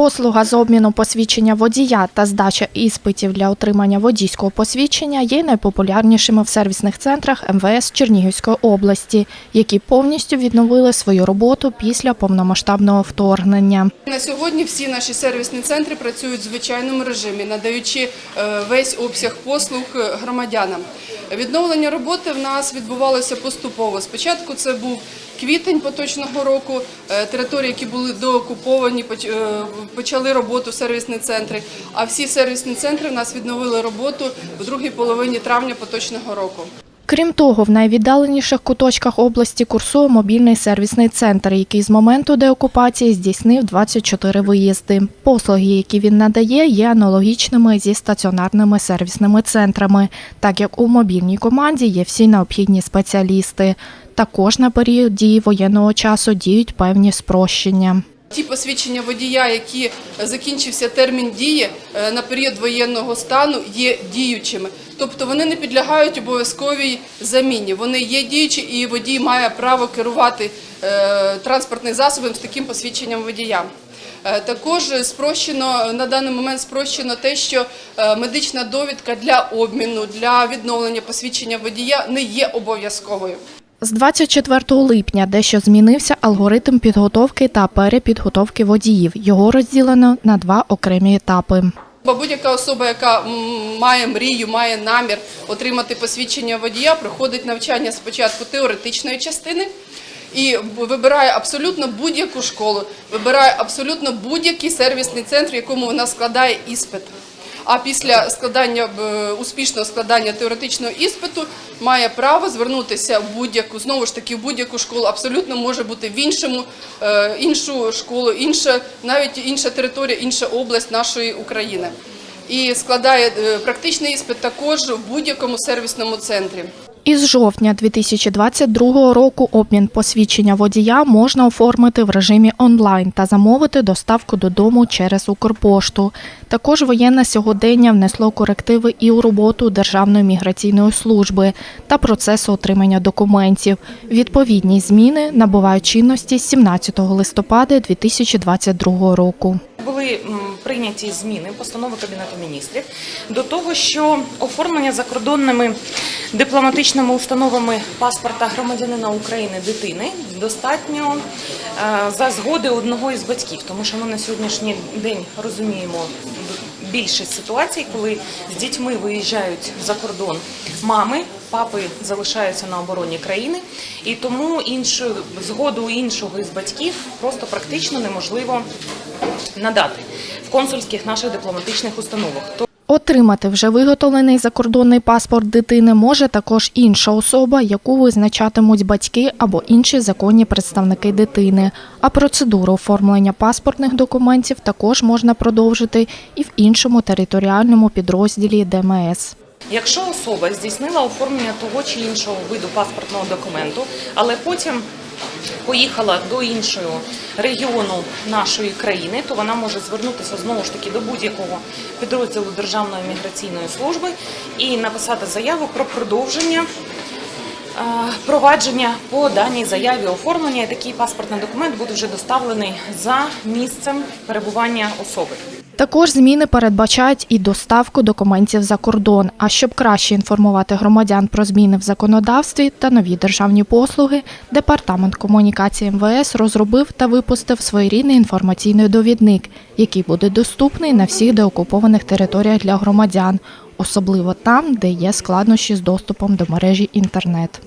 Послуга з обміну посвідчення водія та здача іспитів для отримання водійського посвідчення є найпопулярнішими в сервісних центрах МВС Чернігівської області, які повністю відновили свою роботу після повномасштабного вторгнення. На сьогодні всі наші сервісні центри працюють в звичайному режимі, надаючи е, весь обсяг послуг громадянам. Відновлення роботи в нас відбувалося поступово. Спочатку це був квітень поточного року. Е, Території, які були доокуповані, е, почали роботу сервісні центри. А всі сервісні центри в нас відновили роботу в другій половині травня поточного року. Крім того, в найвіддаленіших куточках області курсує мобільний сервісний центр, який з моменту деокупації здійснив 24 виїзди. Послуги, які він надає, є аналогічними зі стаціонарними сервісними центрами, так як у мобільній команді є всі необхідні спеціалісти. Також на період дії воєнного часу діють певні спрощення. Ті посвідчення водія, які закінчився термін дії е, на період воєнного стану, є діючими. Тобто вони не підлягають обов'язковій заміні. Вони є діючі, і водій має право керувати е, транспортним засобом з таким посвідченням водія. Е, Також спрощено на даний момент спрощено те, що е, медична довідка для обміну для відновлення посвідчення водія не є обов'язковою. З 24 липня дещо змінився алгоритм підготовки та перепідготовки водіїв. Його розділено на два окремі етапи. Бо будь-яка особа, яка має мрію, має намір отримати посвідчення водія, проходить навчання спочатку теоретичної частини і вибирає абсолютно будь-яку школу, вибирає абсолютно будь-який сервісний центр, в якому вона складає іспит. А після складання е, успішного складання теоретичного іспиту має право звернутися в будь-яку знову ж таки в будь-яку школу. Абсолютно може бути в іншому е, іншу школу, інша навіть інша територія, інша область нашої України. І складає е, практичний іспит також в будь-якому сервісному центрі. Із жовтня 2022 року обмін посвідчення водія можна оформити в режимі онлайн та замовити доставку додому через Укрпошту. Також воєнне сьогодення внесло корективи і у роботу Державної міграційної служби та процесу отримання документів. Відповідні зміни набувають чинності з 17 листопада 2022 року. Були прийняті зміни постанови Кабінету міністрів до того, що оформлення закордонними дипломатичними установами паспорта громадянина України дитини достатньо е, за згоди одного із батьків, тому що ми на сьогоднішній день розуміємо більшість ситуацій, коли з дітьми виїжджають за кордон мами, папи залишаються на обороні країни, і тому іншу згоду іншого із батьків просто практично неможливо надати в консульських наших дипломатичних установах. Отримати вже виготовлений закордонний паспорт дитини може також інша особа, яку визначатимуть батьки або інші законні представники дитини. А процедуру оформлення паспортних документів також можна продовжити і в іншому територіальному підрозділі ДМС. Якщо особа здійснила оформлення того чи іншого виду паспортного документу, але потім поїхала до іншого регіону нашої країни, то вона може звернутися знову ж таки до будь-якого підрозділу Державної міграційної служби і написати заяву про продовження. Провадження по даній заяві оформлення і такий паспортний документ буде вже доставлений за місцем перебування особи. Також зміни передбачають і доставку документів за кордон. А щоб краще інформувати громадян про зміни в законодавстві та нові державні послуги, департамент комунікації МВС розробив та випустив своєрідний інформаційний довідник, який буде доступний на всіх деокупованих територіях для громадян, особливо там, де є складнощі з доступом до мережі інтернет.